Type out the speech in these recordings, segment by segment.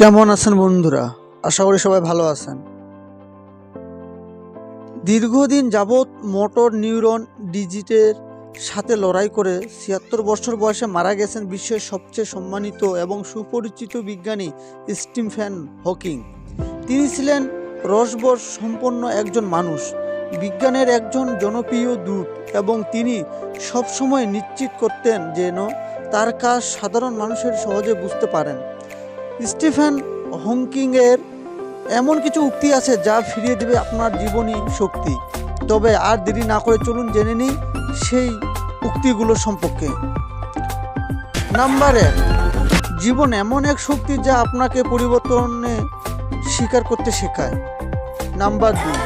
কেমন আছেন বন্ধুরা? আশা করি সবাই ভালো আছেন। দীর্ঘদিন যাবৎ মোটর নিউরন ডিজিটের সাথে লড়াই করে ছিয়াত্তর বছর বয়সে মারা গেছেন বিশ্বের সবচেয়ে সম্মানিত এবং সুপরিচিত বিজ্ঞানী স্টিফেন হকিং। তিনি ছিলেন রসবর সম্পন্ন একজন মানুষ, বিজ্ঞানের একজন জনপ্রিয় দূত এবং তিনি সবসময় নিশ্চিত করতেন যেন তার কাজ সাধারণ মানুষের সহজে বুঝতে পারেন। স্টিফেন হকিংয়ের এমন কিছু উক্তি আছে যা ফিরিয়ে দেবে আপনার জীবনী শক্তি। তবে আর দেরি না করে চলুন জেনে নিই সেই উক্তিগুলো সম্পর্কে। নাম্বার এক, জীবন এমন এক শক্তি যা আপনাকে পরিবর্তনে স্বীকার করতে শেখায়। নাম্বার দুই,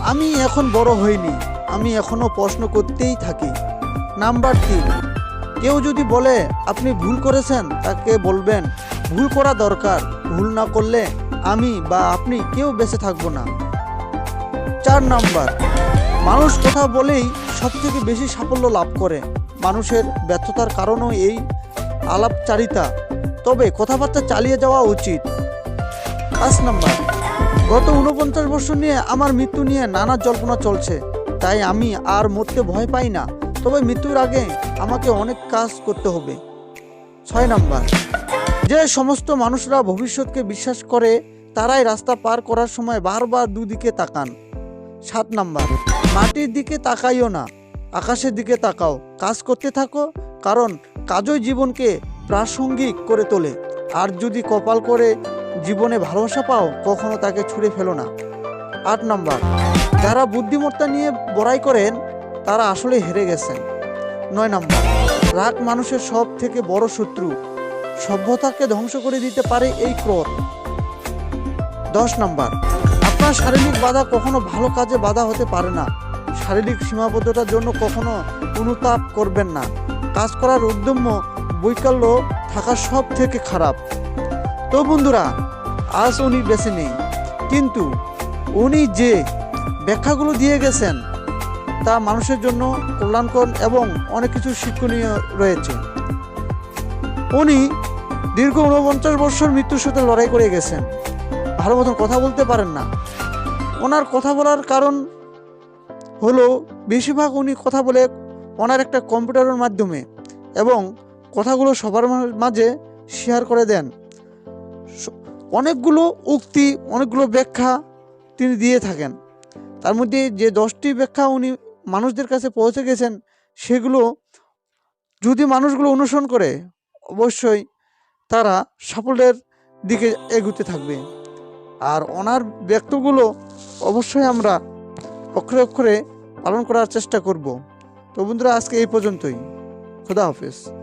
আমি এখন বড় হইনি, আমি এখনও প্রশ্ন করতেই থাকি। নাম্বার তিন, কেউ যদি বলে, আপনি ভুল করেছেন, তাকে বলবেন ভুল করা দরকার, ভুল না করলে আমি বা আপনি কেউ বেঁচে থাকব না। চার নাম্বার, মানুষ কথা বলেই সব থেকে বেশি সাফল্য লাভ করে। মানুষের ব্যর্থতার কারণও এই আলাপচারিতা। তবে কথাবার্তা চালিয়ে যাওয়া উচিত। পাঁচ নাম্বার, গত উনপঞ্চাশ বছর নিয়ে আমার মৃত্যু নিয়ে নানা জল্পনা চলছে। তাই আমি আর মরতে ভয় পাই না। তবে মৃত্যুর আগে আমাকে অনেক কাজ করতে হবে। ছয় নাম্বার যে সমস্ত মানুষরা ভবিষ্যৎকে বিশ্বাস করে, তারাই রাস্তা পার করার সময় বারবার দুদিকে তাকান। সাত নাম্বার, মাটির দিকে তাকাইও না, আকাশের দিকে তাকাও। কাজ করতে থাকো, কারণ কাজই জীবনকে প্রাসঙ্গিক করে তোলে। আর যদি কপাল করে জীবনে ভালোবাসা পাও, কখনো তাকে ছুঁড়ে ফেলো না। আট নাম্বার, যারা বুদ্ধিমত্তা নিয়ে বড়াই করেন, তারা আসলে হেরে গেছেন। নয় নাম্বার, রাগ মানুষের সব থেকে বড় শত্রু। সভ্যতাকে ধ্বংস করে দিতে পারে এই ক্রোধ। দশ নাম্বার, আপনার শারীরিক বাধা কখনো ভালো কাজে বাধা হতে পারে না। শারীরিক সীমাবদ্ধতার জন্য কখনো অনুতাপ করবেন না। কাজ করার উদ্যম্য বৈকল্য থাকা সব থেকে খারাপ। তো বন্ধুরা, আজ উনি বেছে নেই। কিন্তু উনি যে ব্যাখ্যাগুলো দিয়ে গেছেন, তা মানুষের জন্য কল্যাণকর এবং অনেক কিছু শিক্ষণীয় রয়েছে। উনি দীর্ঘ উনপঞ্চাশ বছর মৃত্যুর সাথে লড়াই করে গেছেন। ভালো মতন কথা বলতে পারেন না। ওনার কথা বলার কারণ হলো, বেশিরভাগ উনি কথা বলে ওনার একটা কম্পিউটারের মাধ্যমে এবং কথাগুলো সবার মাঝে শেয়ার করে দেন। অনেকগুলো উক্তি, অনেকগুলো ব্যাখ্যা তিনি দিয়ে থাকেন। তার মধ্যে যে দশটি ব্যাখ্যা উনি মানুষদের কাছে পৌঁছে গেছেন, সেগুলো যদি মানুষগুলো অনুসরণ করে, অবশ্যই তারা সাফল্যের দিকে এগুতে থাকবে। আর ওনার ব্যক্তগুলো অবশ্যই আমরা অক্ষরে অক্ষরে পালন করার চেষ্টা করব। তো বন্ধুরা, আজকে এই পর্যন্তই। খোদা হাফেজ।